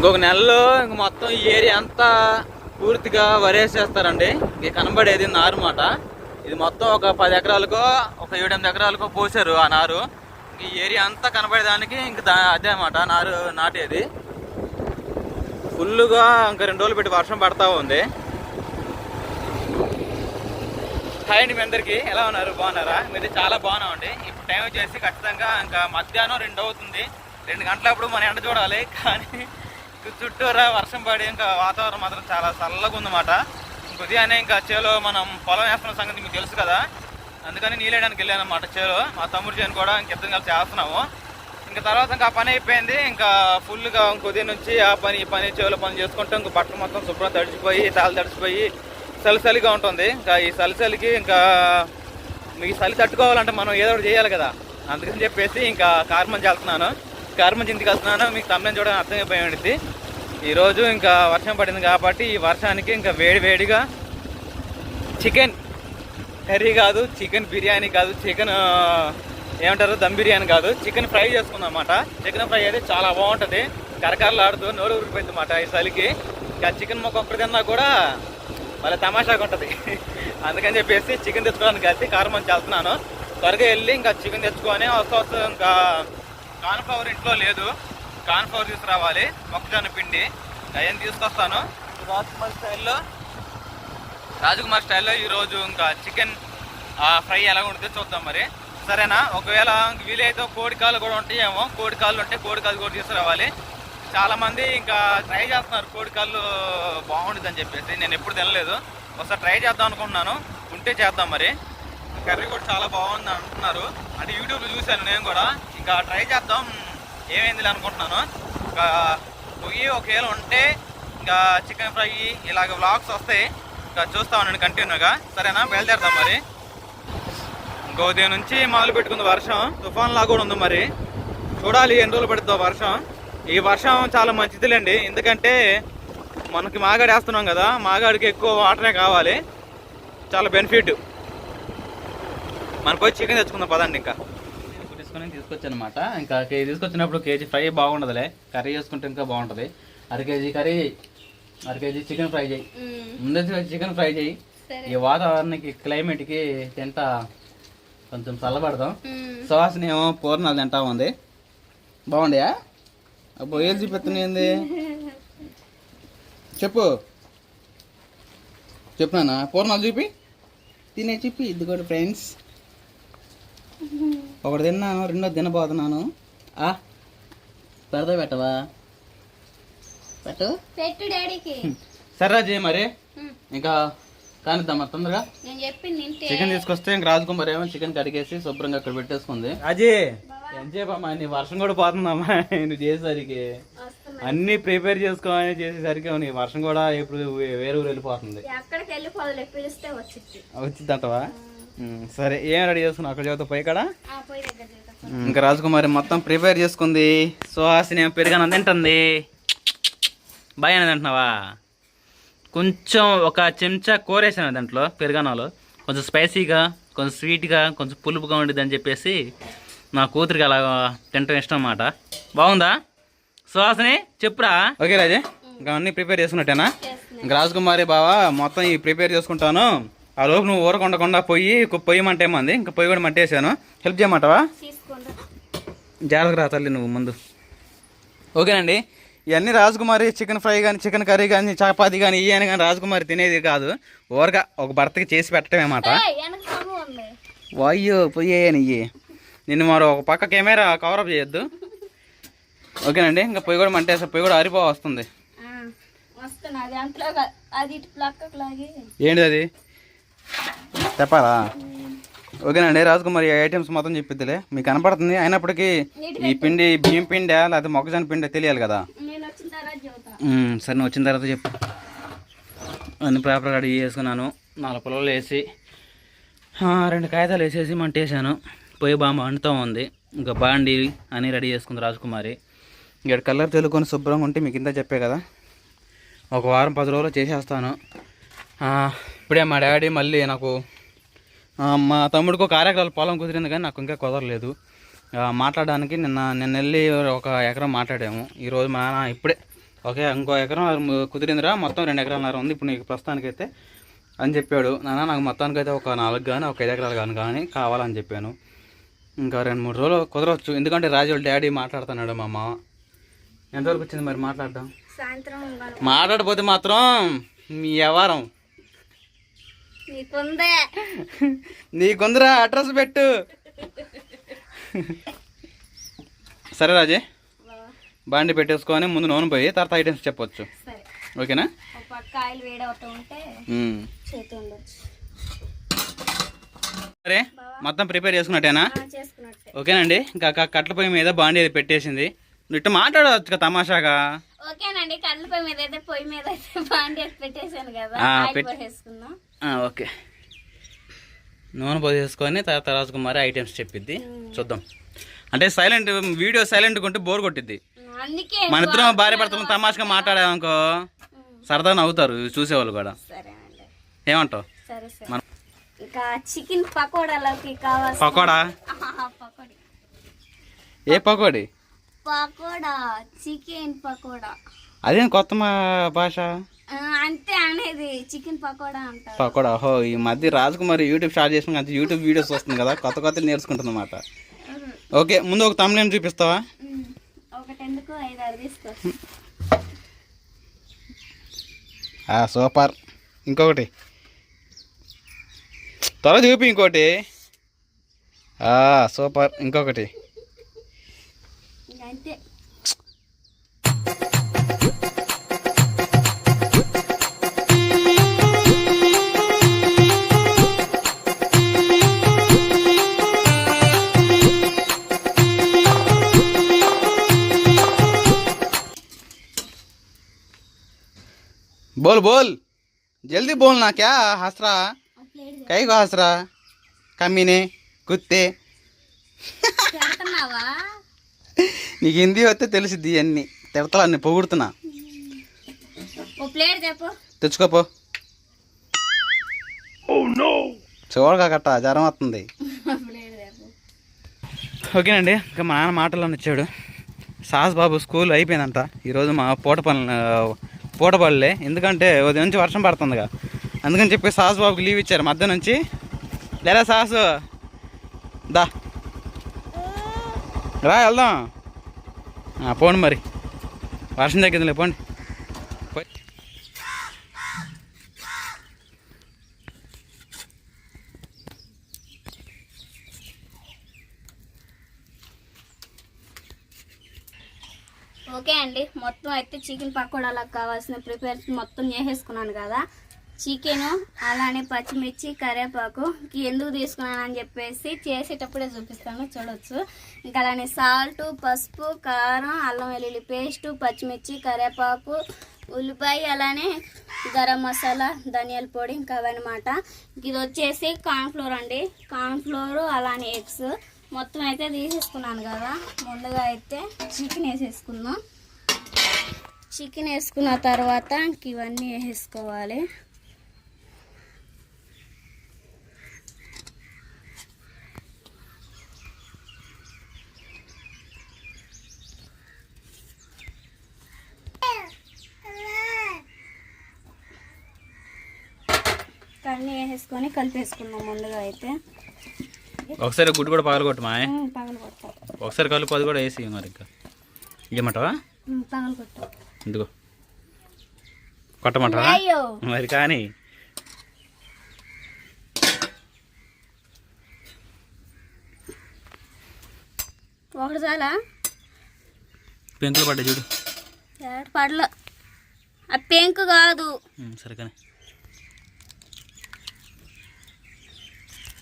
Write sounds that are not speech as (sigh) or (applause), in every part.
ఇంకొక నెలలో ఇంక మొత్తం ఈ ఏరియా అంతా పూర్తిగా వరేసేస్తారండి. ఇంక కనబడేది నారు మాట ఇది మొత్తం ఒక పది ఎకరాలకో ఒక ఏడెనిమిది ఎకరాలకో పోసారు ఆ నారు. ఇంక ఈ ఏరియా అంతా కనబడేదానికి ఇంక దా అదే మాట నారు నాటేది. ఫుల్గా ఇంకా రెండు రోజులు పెట్టి వర్షం పడతా ఉంది. హాయ్ అండి మీ అందరికీ. ఎలా ఉన్నారు? బాగున్నారా? మీరు చాలా బాగున్నామండి. ఇప్పుడు టైం వచ్చేసి ఖచ్చితంగా ఇంకా మధ్యాహ్నం రెండు అవుతుంది. రెండు గంటలప్పుడు మన ఎండ చూడాలి. కానీ చుట్టూరా వర్షం పడి ఇంకా వాతావరణం మాత్రం చాలా చల్లగా ఉందన్నమాట. ఇంక ఉదయాన్నే ఇంకా చేలో మనం పొలం వేస్తున్న సంగతి మీకు తెలుసు కదా. అందుకని నీళ్ళేయడానికి వెళ్ళాను అనమాట చేలో. మా తమ్ముడు చేను కూడా ఇంకిద్దరం కలిసి వేస్తున్నాము. ఇంకా తర్వాత ఇంకా పని అయిపోయింది. ఇంకా ఫుల్గా ఇంక నుంచి ఆ పని ఈ పని చేలో పని చేసుకుంటూ ఇంక బట్టలు మొత్తం శుభ్రం తడిచిపోయి తాళ్ళు తడిచిపోయి సలిసలిగా ఉంటుంది. ఇంకా ఈ సలిసలికి ఇంకా ఈ చలి తట్టుకోవాలంటే మనం ఏదో ఒకటి చేయాలి కదా. అందుకని చెప్పేసి ఇంకా కార్మం చేస్తున్నాను. కర్మ చింతికి వస్తున్నాను మీకు తమిళం చూడడం అర్థమైపోయి ఉండిద్ది. ఈరోజు ఇంకా వర్షం పడింది కాబట్టి ఈ వర్షానికి ఇంకా వేడి వేడిగా చికెన్ కర్రీ కాదు చికెన్ బిర్యానీ కాదు చికెన్ ఏమంటారు దమ్ బిర్యానీ కాదు చికెన్ ఫ్రై చేసుకుందాం అన్నమాట చికెన్ ఫ్రై అయితే చాలా బాగుంటుంది. కరకరలు ఆడుతూ నోరు ఊరిపోయింది అన్నమాట ఈ చలికి. ఇంకా చికెన్ మొక్క ఒక్కటి తిన్నా కూడా మళ్ళీ తమాషాగా ఉంటుంది. (laughs) అందుకని చెప్పేసి చికెన్ తెచ్చుకోవడానికి కలిసి కారం మంచి వెళ్తున్నాను త్వరగా వెళ్ళి ఇంకా చికెన్ తెచ్చుకొని వస్తూ వస్తూ ఇంకా కాన్ఫ్లవర్ ఇంట్లో లేదు. కాన్ఫ్లవర్ తీసుకురావాలి. మొక్కజొన్న పిండి. అవన్నీ తీసుకొస్తాను. రాజకుమార్ స్టైల్లో రాజకుమార్ స్టైల్లో ఈరోజు ఇంకా చికెన్ ఫ్రై ఎలా ఉంటుందో చూద్దాం మరి. సరేనా? ఒకవేళ వీలైతే కోడికాలు కూడా ఉంటాయేమో. కోడి కాళ్ళు ఉంటే కోడికాలు కూడా తీసుకురావాలి. చాలామంది ఇంకా ట్రై చేస్తున్నారు. కోడికాళ్ళు బాగుంటుంది అని చెప్పేసి. నేను ఎప్పుడు తినలేదు. ఒకసారి ట్రై చేద్దాం అనుకుంటున్నాను. ఉంటే చేద్దాం మరి. కర్రీ కూడా చాలా బాగుంది అంటున్నారు. అంటే యూట్యూబ్లో చూశాను నేను కూడా. ఇంకా ట్రై చేద్దాం. ఏమైంది అనుకుంటున్నాను. ఇంకా పొయ్యి ఒకవేళ ఉంటే ఇంకా చికెన్ ఫ్రై ఇలాగ వ్లాగ్స్ వస్తాయి. ఇంకా చూస్తా ఉన్నాను కంటిన్యూగా సరేనా? బయలుదేరదాం మరి. ఇంకో ఉదయం నుంచి మొదలు పెట్టుకుంది వర్షం. తుఫాన్ లాగా కూడా ఉంది మరి. చూడాలి ఎన్ని రోజులు పడుతుందో వర్షం. ఈ వర్షం చాలా మంచిదిలేండి. ఎందుకంటే మనకి మాగాడేస్తున్నాం కదా. మాగాడికి ఎక్కువ వాటరే కావాలి. చాలా బెనిఫిట్ మనకు వచ్చి చికెన్ తెచ్చుకుందాం పదండి ఇంకా. తీసుకొని తీసుకొచ్చాను అనమాట ఇంకా కేజీ తీసుకొచ్చినప్పుడు కేజీ ఫ్రై బాగుండదులే. కర్రీ చేసుకుంటే ఇంకా బాగుంటుంది. అర కేజీ కర్రీ అర కేజీ చికెన్ ఫ్రై చేయి. ముందే చికెన్ ఫ్రై చేయి. ఈ వాతావరణానికి క్లైమేట్కి తింటా కొంచెం చల్లబడదాం. మ్మ్. సువాసన ఏమో పూర్ణాలు తింటా ఉంది. బాగుండయా? అబ్బో ఏం చూపిస్తుంది చెప్పు. చెప్పినానా పూర్ణాలు చూపి. తినే చెప్పి ఇది కూడా ఫ్రెండ్స్. ఒకటి తిన్నాను రెండో తినబోతున్నాను. ఆ పెడతా పెట్టవా? పెట్టు. పెట్టు డాడీకి. సరే రాజీ మరి. ఇంకా కానిద్దామా తొందరగా. నేను చికెన్ తీసుకొస్తే ఇంక రాజకుమార్ ఏమో చికెన్ కడిగేసి శుభ్రంగా అక్కడ పెట్టేసుకుంది. అజయ్ ఎంతసేపమ్మా నీ వర్షం కూడా పోతుందమ్మా. నువ్వు చేసేసరికి. అన్ని ప్రిపేర్ చేసుకోవాలని చేసేసరికి నీ వర్షం కూడా ఇప్పుడు వేరే ఊరు వెళ్ళిపోతుంది. ఎక్కడికి పిలిస్తే వచ్చింది ఉమ్, సరే ఏం రెడీ చేసుకున్నావు? అక్కడ చదువుతా పోయి చేద్దాం. ఇంకా రాజకుమారి మొత్తం ప్రిపేర్ చేసుకుంది. సుహాసిని ఏమో పెరుగన్నం తింటుంది. బాగా అనేది తింటున్నావా? కొంచెం ఒక చెంచా కోరేసాను దాంట్లో పెరుగన్నంలో కొంచెం స్పైసీగా కొంచెం స్వీట్గా కొంచెం పులుపుగా ఉండేది అని చెప్పేసి నా కూతురికి అలా తింటం ఇష్టం అన్నమాట. బాగుందా? సుహాసిని చెప్పురా. ఓకే రాజే. ఇంకా అన్నీ ప్రిపేర్ చేసుకున్నట్టేనా. ఇంకా రాజకుమారి బావా మొత్తం ఈ ప్రిపేర్ చేసుకుంటాను. ఆ లోపు నువ్వు ఊరకొండకుండా పొయ్యి పొయ్యి మంట ఏమంది? ఇంకా పొయ్యి కూడా మంటేసాను. హెల్ప్ చేయమంటావా? తీసుకోండి. జాగ్రత్తగా రా తల్లి నువ్వు ముందు. ఓకేనండి. ఇవన్నీ రాజకుమారి చికెన్ ఫ్రై కానీ చికెన్ కర్రీ కానీ చపాతి కానీ ఇవన్నీ కానీ రాజకుమారి తినేది కాదు. ఊరగా ఒక భర్తకి చేసి పెట్టడమే మాట. వాయ్యో పొయ్యే నెయ్యి నిన్ను మరో ఒక పక్క కెమెరా కవరప్ చేయొద్దు. ఓకేనండి ఇంకా పొయ్యి కూడా మంటేసా పొయ్యి కూడా ఆరిపో వస్తుంది. వస్తున్నా అది? చెప్పాలా? ఓకేనండి రాజకుమారి ఈ ఐటమ్స్ మొత్తం చెప్పిద్దిలే. మీకు కనపడుతుంది. అయినప్పటికీ ఈ పిండి బియ్యం పిండా లేకపోతే మొక్కజొన్న పిండి తెలియాలి కదా? నేను సరే నువ్వు వచ్చిన తర్వాత చెప్పు. అన్ని ప్రాపర్గా రెడీ చేసుకున్నాను. నాలుగు పొలాలు వేసి రెండు కాగితాలు వేసేసి మంట వేసాను పొయ్యి బాగా మండుతూ ఉంది. ఇంకా బాండి అని రెడీ చేసుకుంది రాజకుమారి. ఇక్కడ కలర్ చల్లుకొని శుభ్రంగా ఉంటే మీకు ఇంత చెప్పే కదా? ఒక వారం పది రోజులు చేసేస్తాను. ఇప్పుడే మా డాడీ మళ్ళీ నాకు మా తమ్ముడికి ఒక కార్యక్రమాలు పొలం కుదిరింది కానీ నాకు ఇంకా కుదరలేదు. మాట్లాడడానికి నిన్న నిన్న వెళ్ళి ఒక ఎకరం మాట్లాడాము. ఈరోజు మా నాన్న ఇప్పుడే ఓకే ఇంకో ఎకరం కుదిరిందిరా మొత్తం రెండు ఎకరాలన్నర ఉంది ఇప్పుడు నీకు ప్రస్తుతానికైతే అని చెప్పాడు. నాన్న నాకు మొత్తానికైతే ఒక నాలుగు కానీ ఒక ఐదు ఎకరాలు కానీ కానీ కావాలని చెప్పాను. ఇంకా రెండు మూడు రోజులు కుదరవచ్చు. ఎందుకంటే రాజు డాడీ మాట్లాడుతున్నాడు మా మామ. ఎంతవరకు వచ్చింది మరి మాట్లాడడం? సాయంత్రం మాట్లాడకపోతే మాత్రం మీ వ్యవహారం నీకుందే. నీకుందరా అడ్రస్ పెట్టు. సరే రాజే బాండి పెట్టేసుకొని ముందు నూనె పోయి తర్వాత ఐటమ్స్ చెప్పొచ్చు. ఓకేనా? సరే మొత్తం ప్రిపేర్ చేసుకున్నట్టేనా? ఓకేనండి ఇంకా కట్ల పొయ్యి మీద బాండి అది పెట్టేసింది. నువ్వు ఇట్లా మాట్లాడవచ్చు తమాషాగా. ఓకేనండి కళ్ళ పొయ్యి మీద అయితే పొయ్యి (laughs) మీద అయితే బాండి కదా పోసేసుకుందాం. ఓకే. నూనె పోసేసుకొని తర్వాత రాజకుమారి ఐటమ్స్ చెప్పిద్ది. చూద్దాం. అంటే సైలెంట్ వీడియో సైలెంట్గా ఉంటే బోర్ కొట్టిద్ది. మన ఇద్దరం భార్య భర్తలు తమాషగా మాట్లాడామనుకో సరదా నవ్వుతారు చూసేవాళ్ళు కూడా. ఏమంటావు? మన ఇంకా చికెన్ పకోడాలోకి ఆహా, పకోడీ. ఏ పకోడి? పకోడా చికెన్ పకోడా. అదేం కొత్త మా భాష? అంతే అనేది చికెన్ పకోడా అంటారు. పకోడా ఓహో ఈ మధ్య రాజకుమారి యూట్యూబ్ స్టార్ట్ చేసిన కానీ యూట్యూబ్ వీడియోస్ వస్తుంది కదా కొత్త కొత్త నేర్చుకుంటున్నమాట. ఓకే ముందు ఒక తమ్ముని చూపిస్తావా? ఉమ్, ఒకటి ఎందుకు ఐదు ఆరు తీసుకో సూపర్. ఇంకొకటి. త్వర చూపి ఇంకోటి. సూపర్. ఇంకొకటి. ఇంకా అంతే बोल बोल। जल्दी बोलना क्या हंस रहा गो को हंस रहा कमीने कुत्ते। నీకు హిందీ వస్తే తెలిసిద్ది అన్ని తిడతలు అన్ని పొగుడుతున్నా తెచ్చుకోపో. చూడగా కట్ట జ్వరం వస్తుంది. ఓకేనండి ఇంకా మా నాన్న మాటల్లో ఇచ్చాడు. సాస్ బాబు స్కూల్ అయిపోయిందంట. ఈరోజు మా పూట పనులు పూట పనులే. ఎందుకంటే ఉదయం నుంచి వర్షం పడుతుందిగా. అందుకని చెప్పి సాస్ బాబుకి లీవ్ ఇచ్చారు. మధ్య నుంచి. లేదా సాసు? దా. రా వెళ్దాం. పోండి మరి. వర్షం తగ్గిందిలే పోండి. ఓకే అండి మొత్తం అయితే చికెన్ పకోడాలకు కావాల్సిన ప్రిపేర్ మొత్తం చేసేసుకున్నాను కదా. చికెను అలానే పచ్చిమిర్చి కరివేపాకు ఎందుకు తీసుకున్నాను అని చెప్పేసి చేసేటప్పుడే చూపిస్తాను చూడొచ్చు. ఇంకా అలానే సాల్ట్ పసుపు కారం అల్లం వెల్లుల్లి పేస్ట్ పచ్చిమిర్చి కరివేపాకు ఉల్లిపాయ అలానే గరం మసాలా ధనియాల పొడి ఇంకా అవన్నమాట. ఇది వచ్చేసి కార్న్ఫ్లోర్ అండి. కార్న్ఫ్లోర్ అలానే ఎగ్స్. మొత్తం అయితే తీసేసుకున్నాను కదా. ముందుగా అయితే చికెన్ వేసేసుకుందాం. చికెన్ వేసుకున్న తర్వాత ఇంక ఇవన్నీ వేసేసుకోవాలి. అన్నీ వేసేసుకొని కలిపేసుకున్నాం ముందుగా అయితే. ఒకసారి గుడ్డు కూడా పగలగొట్టు మా పగలు కొట్టాం ఒకసారి కలుపు అది కూడా వేసి మరి ఇంకా. ఇవ్వమంటావా పగలు కొట్టాం ఎందుకో కొట్టమంటావా? అయ్యో. మరి కానీ. ఒకటి చాలా పెంకులు పడ్డాయి చూడు. పడల. ఆ పెంకు కాదు. సరే కానీ.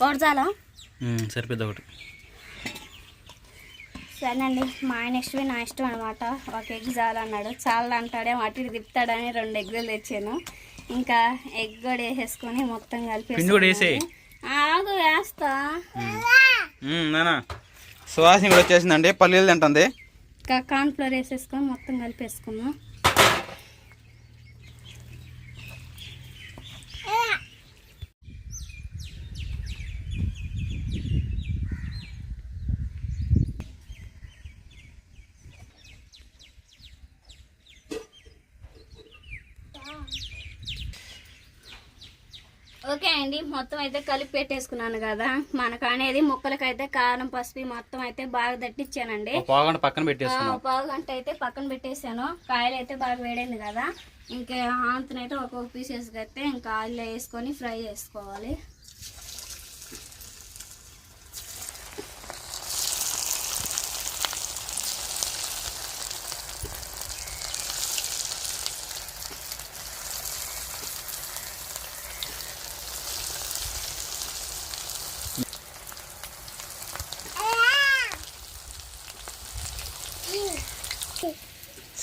ఒకటి చాలా సరిపోద్ది ఒకటి. సరేనండి మా ఆయన ఇష్టమే నా ఇష్టం అనమాట ఒక ఎగ్ చాలన్నాడు చాలా అంటాడే అటు ఇటు తిప్పుతాడని రెండు ఎగ్గులు తెచ్చాను. ఇంకా ఎగ్ కూడా వేసేసుకొని మొత్తం కలిపి. ఆగు వేస్తా. సువాసన కూడా వచ్చేసిందండి పల్లీలు తింటుంది. ఇంకా కార్న్ఫ్లోర్ వేసేసుకొని మొత్తం కలిపేసుకుందాం. ఓకే అండి మొత్తం అయితే కలిపి పెట్టేసుకున్నాను కదా. మనకు అనేది ముక్కలకైతే కారం పసుపు మొత్తం అయితే బాగా దట్టించానండి పావుగంట పక్కన ఆ, పెట్టేసుకున్నాం పావు గంట అయితే పక్కన పెట్టేసాను. కాయలు అయితే బాగా వేడైంది కదా. ఇంకా ఆంతనైతే ఒక్కొక్క పీసెస్ అయితే ఇంకా ఆయిల్ వేసుకొని ఫ్రై చేసుకోవాలి.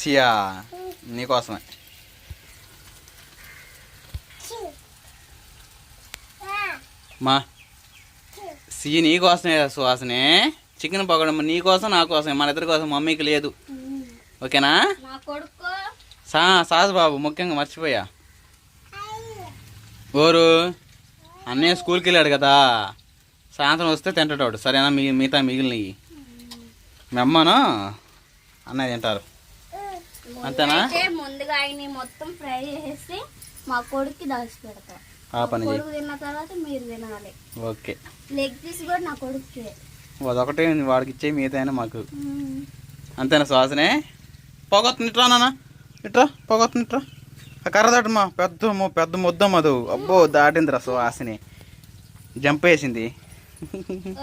సియా నీకోసమే. మా? సి నీకోసమే సువాసనే చికెన్ పకోడీ నీకోసం నా మన ఇద్దరి కోసం మమ్మీకి లేదు. ఓకేనా? సా సాసు బాబు ముఖ్యంగా మర్చిపోయా. ఓరు అన్నయ్య స్కూల్కి వెళ్ళాడు కదా. సాయంత్రం వస్తే తింటాడు సరేనా? మీ మిగతా మిగిలినవి మీ అమ్మను అన్నయ్య తింటారు. అంతేనా? ముందుగా ఆయన మొత్తం ఫ్రై చేసేసి మా కొడుక్కి దాచి పెడతా. ఆ పని కొడుకు తిన్న తర్వాత మీరు తినాలి. ఓకే. లెగ్ పీస్ కూడా నా కొడుక్కి. అదొకటే ఉంది, వాడికి ఇచ్చే మిగతా మాకు. అంతేనా సువాసనే పొగొత్తుంది ఇట్రా నాన్న. ఇట్రా పొగొత్తుంది ఇట్రా. ఆ కర్ర దాటమ్మా. పెద్ద పెద్ద ముద్దం అది అబ్బో దాటిందిరా సువాసని జంప్ వేసింది.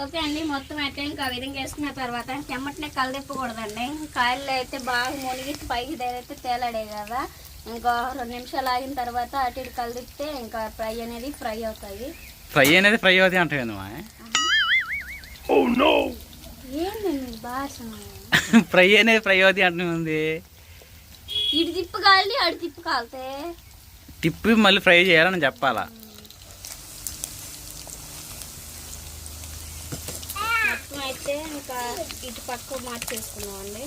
ఓకే అండి మొత్తం అయితే ఇంకా విధంగా వేసుకున్న తర్వాత చెమ్మటనే కలదిప్పకూడదండి. కాయల్లో అయితే బాగా మునిగి పైకి అయితే తేలాడే కదా. ఇంకా రెండు నిమిషాలు ఆగిన తర్వాత అటు ఇటు కలిదిప్తే ఇంకా ఫ్రై అనేది ఫ్రై అవుతాయి. ఫ్రై అనేది ఫ్రై అవుతాయి అంటే మా ఏంది మీ భాష (laughs) ఫ్రై అనేది ఫ్రై అవుతాయి అంటుంది ఇటు తిప్పు కాలి అటు తిప్పు కాలితే? తిప్పి మళ్ళీ ఫ్రై చేయాలని చెప్పాలా మొత్తం అయితే ఇంకా ఇటు పక్క మార్చేసుకున్నాం అండి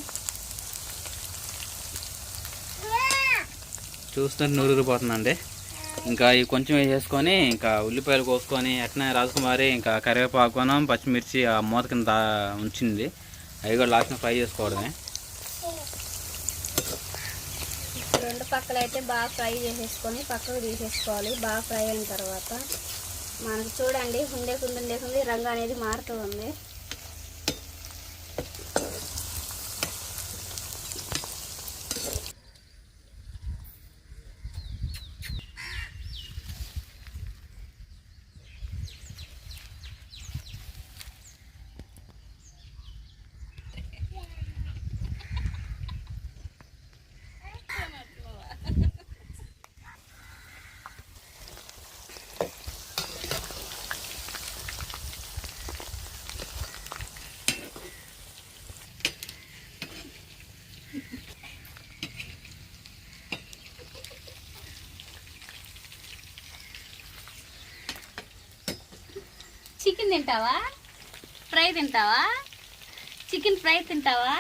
చూస్తుంటే నూరిపోతుందండి ఇంకా ఇవి కొంచెం వేసేసుకొని ఇంకా ఉల్లిపాయలు కోసుకొని అట్నే రాజకుమారి ఇంకా కరివేపాకును పచ్చిమిర్చి ఆ మూత కింద ఉంచింది. అవి కూడా లాస్ట్ని ఫ్రై చేసుకోవడమే. రెండు పక్కల అయితే బాగా ఫ్రై చేసేసుకొని పక్కకు తీసేసుకోవాలి. బాగా ఫ్రై అయిన తర్వాత మనకు చూడండి ఉండే కుంది రంగు అనేది మారుతూ ఉంది. చికెన్ తింటావా? ఫ్రై తింటావా? చికెన్ ఫ్రై తింటావా?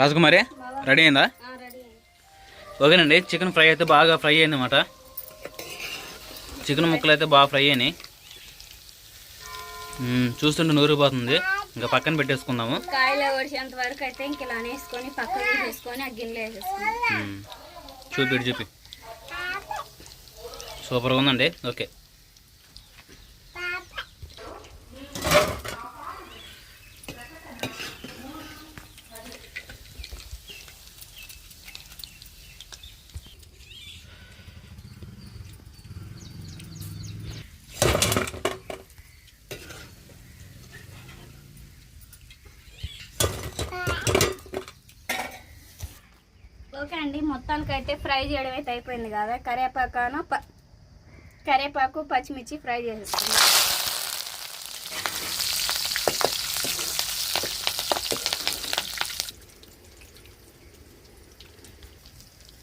రాజకుమారి రెడీ అయిందా? ఓకేనండి చికెన్ ఫ్రై అయితే బాగా ఫ్రై అయింది అన్నమాట చికెన్ ముక్కలు అయితే బాగా ఫ్రై అయినాయి. చూస్తుంటే నూరిపోతుంది. ఇంకా పక్కన పెట్టేసుకుందాము. కాయలు ఒడిచేంత వరకు అయితే ఇంక ఇలా వేసుకొని పక్కకు తీసేసుకొని ఆ గిన్నెలో వేసేసుకొని మ్మ్. చూపి చూపి. సూపర్గా ఉందండి ఓకే. ఓకే అండి మొత్తానికి అయితే ఫ్రై చేయడం అయితే అయిపోయింది కదా. కరివేపాకాను ప కరివేపాకు పచ్చిమిర్చి ఫ్రై చేసేసుకుందాం.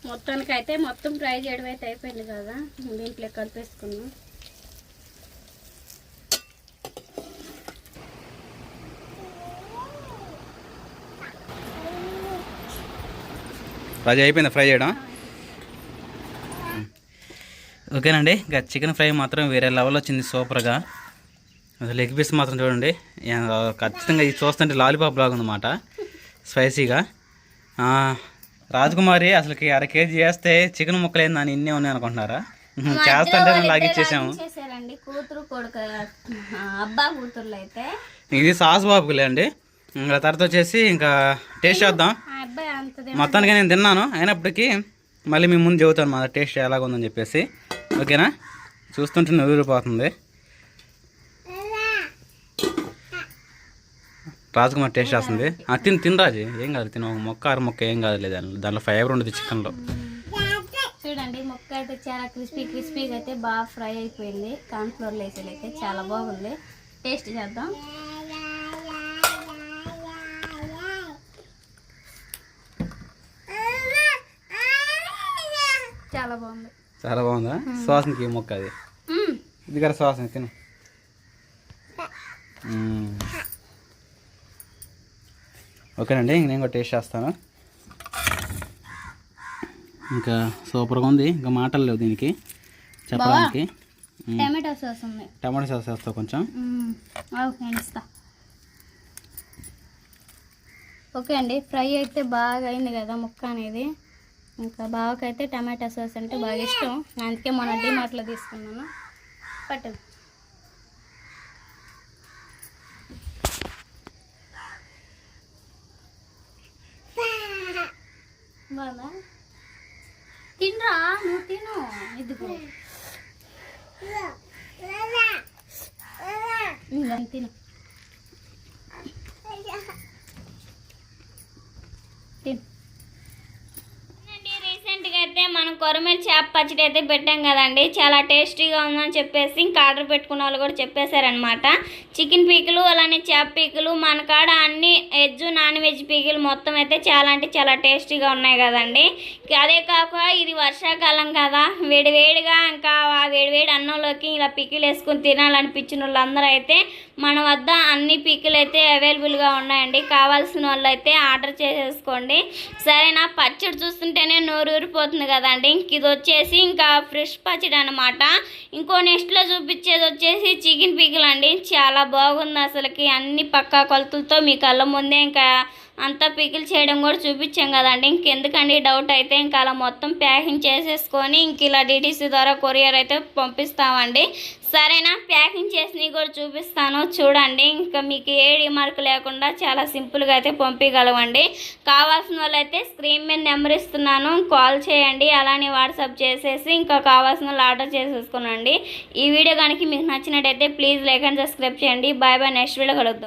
మొత్తానికి అయితే మొత్తం ఫ్రై చేయడం అయితే అయిపోయింది కదా దీంట్లో కలిపేసుకుందాం. రాజు అయిపోయింది ఫ్రై చేయడం? ఓకేనండి ఇంకా చికెన్ ఫ్రై మాత్రం వేరే లెవెల్ వచ్చింది సూపర్గా. లెగ్ పీస్ మాత్రం చూడండి ఖచ్చితంగా ఇది చూస్తుంటే లాలీపాప్ లాగా ఉందన్నమాట స్పైసీగా. రాజకుమారి అసలుకి అర కేజీ చేస్తే చికెన్ ముక్కలు ఏంది అని ఇన్నే ఉన్నాయి అనుకుంటున్నారా? చేస్తుంటే లాగిచ్చేసాము. కూతురు కొడుకు ఆ, అబ్బా కూతుర్లు అయితే. ఇది సాస్ బాబుకులే అండి. ఇంకా తర్వాత వచ్చేసి ఇంకా టేస్ట్ చేద్దాం. మొత్తానికి నేను తిన్నాను అయినప్పటికీ మళ్ళీ మీ ముందు చెబుతాను మా టేస్ట్ ఎలాగుందని చెప్పేసి. ఓకేనా? చూస్తుంటే నవ్వురిపోతుంది రాజకుమార్ టేస్ట్ చేస్తుంది. ఆ, తిని తిని రాజు. ఏం కాదు తిన. ఒక మొక్క ఆరు మొక్క ఏం కాదు దాంట్లో దాంట్లో ఫైబర్ ఉంటుంది చికెన్లో. చూడండి మొక్క అయితే చాలా క్రిస్పీ క్రిస్పీగా అయితే బాగా ఫ్రై అయిపోయింది. కార్న్ఫ్లోర్లో లేసలు అయితే చాలా బాగుంది. టేస్ట్ చేద్దాం. చాలా బాగుంది. చాలా బాగుందా? శ్వాసనికి ఈ మొక్క అది. ఇది కదా శ్వాసని తిను. ఓకేనండి ఇంక నేను కూడా టేస్ట్ చేస్తాను. ఇంకా సూపర్గా ఉంది ఇంకా మాటలు లేవు దీనికి చెప్పడానికి. టమాటో సాస్ ఉంది. టమాటో సాస్ వేస్తావు కొంచెం. ఓకే అండి ఫ్రై అయితే బాగా అయింది కదా ముక్క అనేది. ఇంకా బావకైతే టమాటా సాస్ అంటే బాగా ఇష్టం. అందుకే మన మాటలో తీసుకున్నాను. పట్టు బాగా తినరా నువ్వు తిను ఇదిగో ఇంకా తిను తిను రీసెంట్గా అయితే మనం కొరమేలు చేప పచ్చడి అయితే పెట్టాం కదండి. చాలా టేస్టీగా ఉందని చెప్పేసి ఇంకా ఆర్డర్ పెట్టుకున్న వాళ్ళు కూడా చెప్పేశారనమాట చికెన్ పీకులు అలానే చేప పీకులు మన కాడ అన్ని వెజ్ నాన్ వెజ్ పీకులు మొత్తం అయితే చాలా అంటే చాలా టేస్టీగా ఉన్నాయి కదండి. అదే కాకుండా ఇది వర్షాకాలం కదా. వేడివేడిగా ఇంకా ఆ వేడి అన్నంలోకి ఇలా పీకులు వేసుకుని తినాలనిపించిన వాళ్ళందరూ అయితే మన వద్ద అన్ని పీకులు అయితే అవైలబుల్గా ఉన్నాయండి. కావాల్సిన వాళ్ళు అయితే ఆర్డర్ చేసేసుకోండి. సరేనా? పచ్చడి చూస్తుంటేనే నోరు ఊరిపోతుంది కదండి. ఇంక ఇది వచ్చేసి ఇంకా ఫ్రెష్ పచ్చడి అనమాట ఇంకో నెక్స్ట్లో చూపించేది వచ్చేసి చికెన్ పీకులు అండి చాలా బాగుంది అసలుకి. అన్ని పక్కా కొలతలతో మీ కళ్ళ ముందే ఇంకా అంతా పికిల్ చేయడం కూడా చూపించాం కదండి. ఇంకెందుకండి డౌట్ అయితే ఇంకా అలా మొత్తం ప్యాకింగ్ చేసేసుకొని ఇంక ఇలా డిటీసీ ద్వారా కొరియర్ అయితే పంపిస్తామండి. సరేనా ప్యాకింగ్ చేసినవి కూడా చూపిస్తాను. చూడండి ఇంకా మీకు ఏ డిమార్క్ లేకుండా చాలా సింపుల్గా అయితే పంపించగలవండి కావాల్సిన వాళ్ళైతే స్క్రీన్ మీద నెంబర్ ఇస్తున్నాను. కాల్ చేయండి అలానే వాట్సాప్ చేసేసి ఇంకా కావాల్సిన వాళ్ళు ఆర్డర్ చేసేసుకోనండి. ఈ వీడియో కనుక మీకు నచ్చినట్టయితే ప్లీజ్ లైక్ అండ్ సబ్స్క్రైబ్ చేయండి. Bye bye next video కలుగుతాం